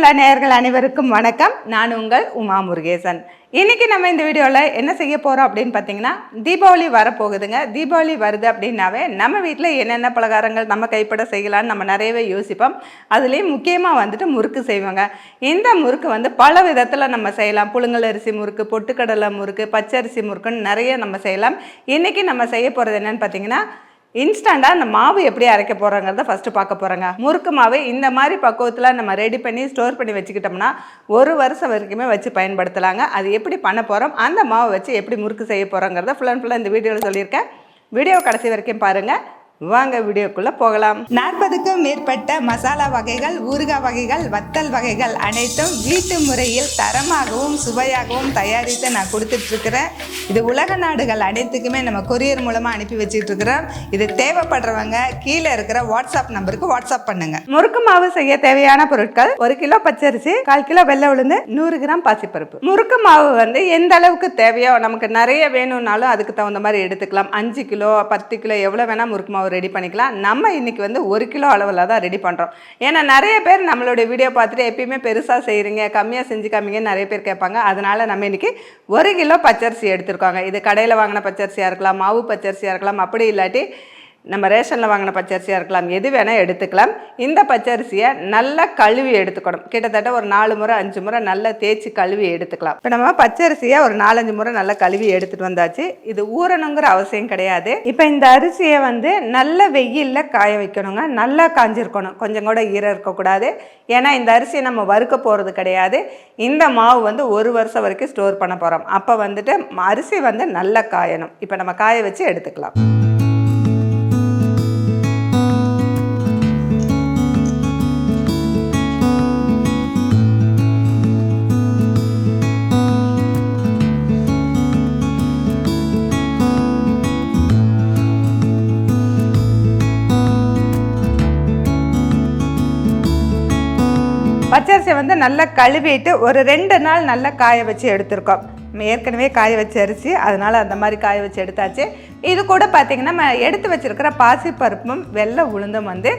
தமிழா நேயர்கள் அனைவருக்கும் வணக்கம். நான் உங்கள் உமா முருகேசன். இன்னைக்கு நம்ம இந்த வீடியோவில் என்ன செய்ய போகிறோம் அப்படின்னு பார்த்தீங்கன்னா தீபாவளி வரப்போகுதுங்க. தீபாவளி வருது அப்படின்னாவே நம்ம வீட்டில் என்னென்ன பலகாரங்கள் நம்ம கைப்பட செய்யலாம்னு நம்ம நிறையவே யோசிப்போம். அதுலேயும் முக்கியமாக வந்துட்டு முறுக்கு செய்வாங்க. இந்த முறுக்கு வந்து பல விதத்தில் நம்ம செய்யலாம். புழுங்கல் அரிசி முறுக்கு பொட்டுக்கடலை முறுக்கு பச்சரிசி முறுக்குன்னு நிறைய நம்ம செய்யலாம். இன்றைக்கி நம்ம செய்ய போகிறது என்னென்னு பார்த்தீங்கன்னா இன்ஸ்டண்ட்டாக அந்த மாவு எப்படி அரைக்க போகிறோங்கிறத ஃபஸ்ட்டு பார்க்க போகிறோங்க முறுக்கு மாவு இந்த மாதிரி பக்குவத்தில் நம்ம ரெடி பண்ணி ஸ்டோர் பண்ணி வச்சுக்கிட்டோம்னா ஒரு வருஷம் வரைக்குமே வச்சு பயன்படுத்தலாங்க. அது எப்படி பண்ண போகிறோம் அந்த மாவை வச்சு எப்படி முறுக்கு செய்ய போகிறோங்கிறத ஃபுல் அண்ட் ஃபுல்லாக இந்த வீடியோவில் சொல்லியிருக்கேன். வீடியோ கடைசி வரைக்கும் பாருங்கள் வாங்க வீடியோக்குள்ளே போகலாம். நாற்பதுக்கும் மேற்பட்ட மசாலா வகைகள் ஊறுகாய் வகைகள் வத்தல் வகைகள் அனைத்தும் வீட்டு முறையில் தரமாகவும் சுவையாகவும் தயாரித்து நான் கொடுத்துட்ருக்கிறேன். இது உலக நாடுகள் அனைத்துக்குமே நம்ம கொரியர் மூலமாக அனுப்பி வச்சுட்டு இருக்கிறோம் இது தேவைப்படுறவங்க கீழே இருக்கிற வாட்ஸ்அப் நம்பருக்கு வாட்ஸ்அப் பண்ணுங்க. முறுக்கு மாவு செய்ய தேவையான பொருட்கள் ஒரு கிலோ பச்சரிசி கால் கிலோ வெள்ளை உளுந்து நூறு கிராம் பாசிப்பருப்பு. முறுக்கு மாவு வந்து எந்த அளவுக்கு தேவையோ நமக்கு நிறைய வேணும்னாலும் அதுக்கு தகுந்த மாதிரி எடுத்துக்கலாம். அஞ்சு கிலோ பத்து கிலோ எவ்வளோ வேணால் முறுக்கு மாவு ரெடி பண்ணிக்கலாம். நம்ம இன்றைக்கி வந்து ஒரு கிலோ அளவில் தான் ரெடி பண்ணுறோம் ஏன்னா நிறைய பேர் நம்மளுடைய வீடியோ பார்த்துட்டு எப்பயுமே பெருசாக செய்கிறீங்க கம்மியாக செஞ்சு காமிங்கன்னு நிறைய பேர் கேட்பாங்க. அதனால் நம்ம இன்றைக்கி ஒரு கிலோ பச்சரிசி எடுத்திருக்காங்க. இது கடையில் வாங்கின பச்சரிசியாக இருக்கலாம் மாவு பச்சரிசியாக இருக்கலாம் அப்படி இல்லாட்டி நம்ம ரேஷனில் வாங்கின பச்சரிசியாக இருக்கலாம் எது வேணால் எடுத்துக்கலாம். இந்த பச்சரிசியை நல்லா கழுவி எடுத்துக்கணும். கிட்டத்தட்ட ஒரு நாலு முறை அஞ்சு முறை நல்லா தேய்ச்சி கழுவி எடுத்துக்கலாம். இப்போ நம்ம பச்சரிசியை ஒரு நாலஞ்சு முறை நல்லா கழுவி எடுத்துகிட்டு வந்தாச்சு. இது ஊறணுங்கிற அவசியம் கிடையாது. இப்போ இந்த அரிசியை வந்து நல்ல வெயிலில் காய வைக்கணுங்க. நல்லா காஞ்சிருக்கணும். கொஞ்சம் கூட ஈரம் இருக்கக்கூடாது. ஏன்னா இந்த அரிசியை நம்ம வறுக்க போகிறது கிடையாது. இந்த மாவு வந்து ஒரு வருஷம் வரைக்கும் ஸ்டோர் பண்ண போகிறோம் அப்போ வந்துட்டு அரிசி வந்து நல்லா காயணும். இப்போ நம்ம காய வச்சு எடுத்துக்கலாம். அரிசியை வந்து நல்லா கழுவிட்டு ஒரு ரெண்டு நாள் நல்லா காய வச்சு எடுத்திருக்கோம். ஏற்கனவே காய வச்ச அரிசி அதனால் அந்த மாதிரி காய வச்சு எடுத்தாச்சு. இது கூட பார்த்திங்கன்னா நம்ம எடுத்து வச்சிருக்கிற பாசிப்பருப்பும் வெள்ளை உளுந்தும் வந்து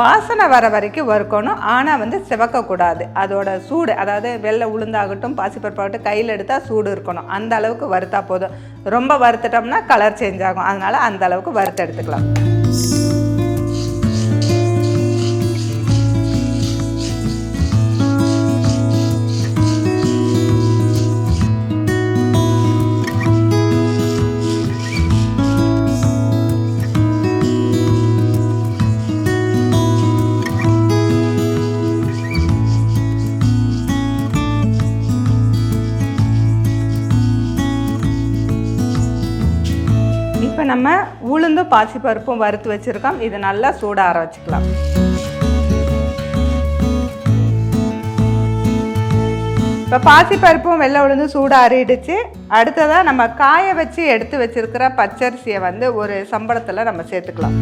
வாசனை வர வரைக்கும் வறுக்கணும். ஆனால் வந்து சிவக்கக்கூடாது. அதோட சூடு அதாவது வெள்ளை உளுந்தாகட்டும் பாசிப்பருப்பாகட்டும் கையில் எடுத்தால் சூடு இருக்கணும். அந்த அளவுக்கு வறுத்தா போதும். ரொம்ப வறுத்துட்டோம்னா கலர் சேஞ்ச் ஆகும். அதனால் அந்த அளவுக்கு வறுத்து எடுத்துக்கலாம். இப்போ நம்ம உளுந்தும் பாசிப்பருப்பும் வறுத்து வச்சுருக்கோம். இது நல்லா சூட ஆற வச்சுக்கலாம். இப்போ பாசிப்பருப்பும் வெள்ளை உளுந்து சூடாறிடுச்சு அடுத்ததாக நம்ம காய வச்சு எடுத்து வச்சிருக்கிற பச்சரிசியை வந்து ஒரு சம்பளத்தில் நம்ம சேர்த்துக்கலாம்.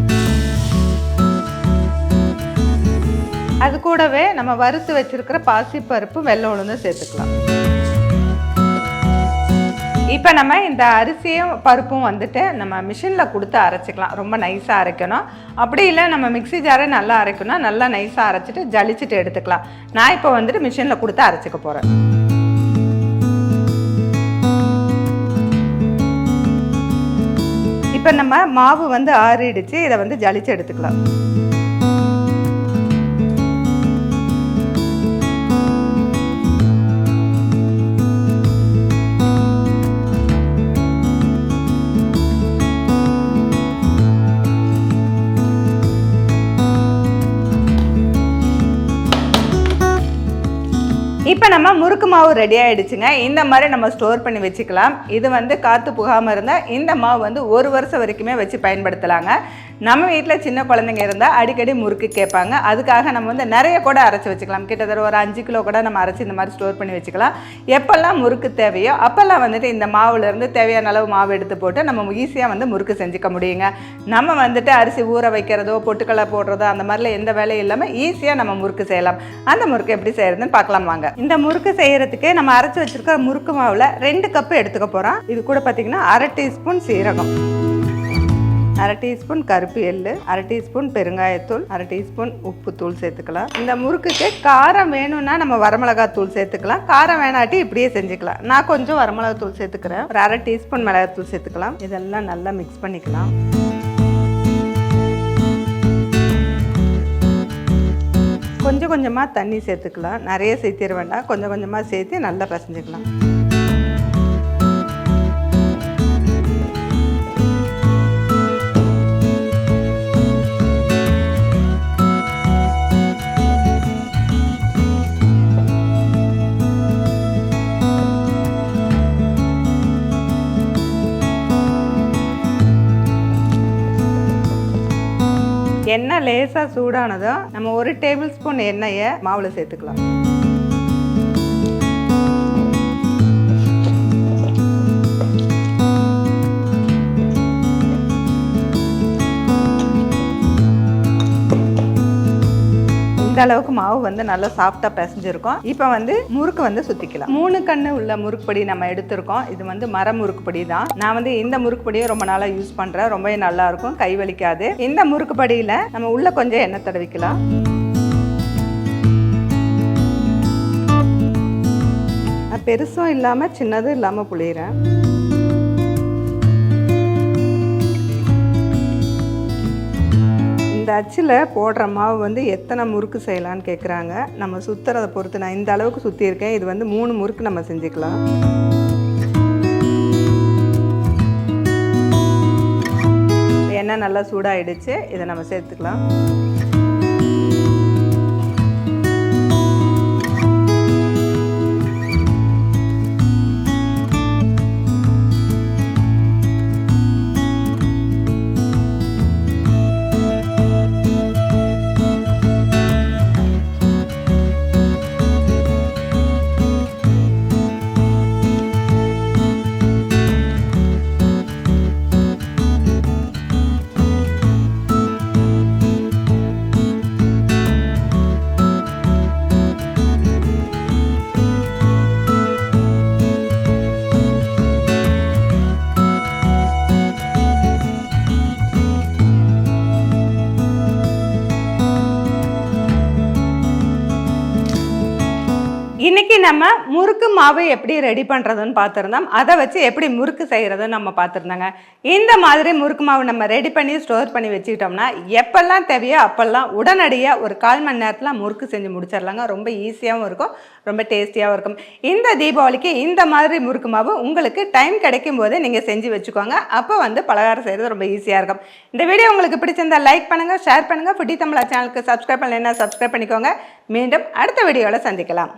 அது கூடவே நம்ம வறுத்து வச்சுருக்கிற பாசிப்பருப்பும் வெள்ளை உளுந்தும் சேர்த்துக்கலாம். இப்போ நம்ம இந்த அரிசியும் பருப்பும் வந்துட்டு நம்ம மிஷினில் கொடுத்து அரைச்சிக்கலாம். ரொம்ப நைஸாக அரைக்கணும். அப்படி இல்லை நம்ம மிக்ஸி ஜாரை நல்லா அரைக்கணும் நல்லா நைஸாக அரைச்சிட்டு ஜலிச்சுட்டு எடுத்துக்கலாம். நான் இப்போ வந்துட்டு மிஷினில் கொடுத்து அரைச்சிக்க போகிறேன் இப்போ நம்ம மாவு வந்து ஆறிடுச்சு. இதை வந்து ஜலிச்சு எடுத்துக்கலாம். இப்போ நம்ம முறுக்கு மாவு ரெடி ஆகிடுச்சுங்க இந்த மாதிரி நம்ம ஸ்டோர் பண்ணி வச்சுக்கலாம். இது வந்து காற்று புகாமல் இருந்தால் இந்த மாவு வந்து ஒரு வருஷம் வரைக்குமே வச்சு பயன்படுத்தலாங்க. நம்ம வீட்டில் சின்ன குழந்தைங்க இருந்தால் அடிக்கடி முறுக்கு கேட்பாங்க. அதுக்காக நம்ம வந்து நிறைய கூட அரைச்சி வச்சுக்கலாம். கிட்டத்தட்ட ஒரு அஞ்சு கிலோ கூட நம்ம அரைச்சி இந்த மாதிரி ஸ்டோர் பண்ணி வச்சுக்கலாம். எப்போல்லாம் முறுக்கு தேவையோ அப்போல்லாம் வந்துட்டு இந்த மாவுலேருந்து தேவையான அளவு மாவு எடுத்து போட்டு நம்ம ஈஸியாக வந்து முறுக்கு செஞ்சுக்க முடியுங்க. நம்ம வந்துட்டு அரிசி ஊற வைக்கிறதோ பொட்டுக்கலை போடுறதோ அந்த மாதிரிலாம் எந்த வேலையும் இல்லாமல் ஈஸியாக நம்ம முறுக்கு செய்யலாம். அந்த முறுக்கு எப்படி செய்யறதுன்னு பார்க்கலாம் வாங்க. இந்த முறுக்கு செய்கிறதுக்கே நம்ம அரைச்சி வச்சிருக்க முறுக்கு மாவில் ரெண்டு கப்பு எடுத்துக்க போகிறோம் இது கூட பார்த்திங்கன்னா அரை டீஸ்பூன் சீரகம். அரை டீஸ்பூன் கருப்பு எள்ளு அரை டீஸ்பூன் பெருங்காயத்தூள் அரை டீஸ்பூன் உப்பு தூள் சேர்த்துக்கலாம். இந்த முறுக்குக்கு காரம் வேணும்னா நம்ம வரமிளகாய் தூள் சேர்த்துக்கலாம். காரம் வேணாட்டி இப்படியே செஞ்சுக்கலாம். நான் கொஞ்சம் வரமிளகாய் தூள் சேர்த்துக்கிறேன். ஒரு அரை டீஸ்பூன் மிளகாத்தூள் சேர்த்துக்கலாம். இதெல்லாம் நல்லா மிக்ஸ் பண்ணிக்கலாம். கொஞ்சம் கொஞ்சமாக தண்ணி சேர்த்துக்கலாம். நிறைய சேர்த்திட வேண்டாம். கொஞ்சம் கொஞ்சமாக சேர்த்து நல்லா பசஞ்சுக்கலாம். எண்ணெய் லேசாக சூடானதும் நம்ம ஒரு டேபிள் ஸ்பூன் எண்ணெயை மாவில் சேர்த்துக்கலாம். இந்த அளவுக்கு மாவு வந்து நல்லா சாஃப்டாக பிசைஞ்சிருக்கும். இப்போ வந்து முறுக்கு வந்து சுற்றிக்கலாம் மூணு கண்ணு உள்ள முறுக்குப்பொடி நம்ம எடுத்திருக்கோம். இது வந்து மர முறுக்குப்பொடி தான். நான் வந்து இந்த முறுக்குப்பொடியை ரொம்ப நாளாக யூஸ் பண்ணுறேன் ரொம்ப நல்லா இருக்கும். கை வலிக்காது. இந்த முறுக்குப்படியில் நம்ம உள்ள கொஞ்சம் எண்ணெய் தடவிக்கலாம். பெருசும் இல்லாமல் சின்னதும் இல்லாமல் புளியிறேன். இந்த அச்சில் போடுற மாவு வந்து எத்தனை முறுக்கு செய்யலான்னு கேட்குறாங்க நம்ம சுற்றுறதை பொறுத்து நான் இந்த அளவுக்கு சுற்றியிருக்கேன் இது வந்து மூணு முறுக்கு நம்ம செஞ்சுக்கலாம். எண்ணெய் நல்லா சூடாயிடுச்சு. இதை நம்ம சேர்த்துக்கலாம். இன்னைக்கு நம்ம முறுக்கு மாவு எப்படி ரெடி பண்ணுறதுன்னு பார்த்துருந்தோம். அதை வச்சு எப்படி முறுக்கு செய்கிறதுன்னு நம்ம பார்த்துருந்தாங்க. இந்த மாதிரி முறுக்கு மாவு நம்ம ரெடி பண்ணி ஸ்டோர் பண்ணி வச்சுக்கிட்டோம்னா எப்பெல்லாம் தேவையோ அப்போல்லாம் உடனடியாக ஒரு கால் மணி நேரத்தில் முறுக்கு செஞ்சு முடிச்சிடலாங்க ரொம்ப ஈஸியாகவும் இருக்கும் ரொம்ப டேஸ்டியாகவும் இருக்கும். இந்த தீபாவளிக்கு இந்த மாதிரி முறுக்கு மாவு உங்களுக்கு டைம் கிடைக்கும் போது நீங்கள் செஞ்சு வச்சுக்கோங்க. அப்போ வந்து பலகாரம் செய்கிறது ரொம்ப ஈஸியாக இருக்கும். இந்த வீடியோ உங்களுக்கு பிடிச்சிருந்தா லைக் பண்ணுங்கள் ஷேர் பண்ணுங்கள் ஃபுட்டி தமிழா சேனலுக்கு சப்ஸ்கிரைப் பண்ணலைன்னா சப்ஸ்கிரைப் பண்ணிக்கோங்க. மீண்டும் அடுத்த வீடியோவில் சந்திக்கலாம்.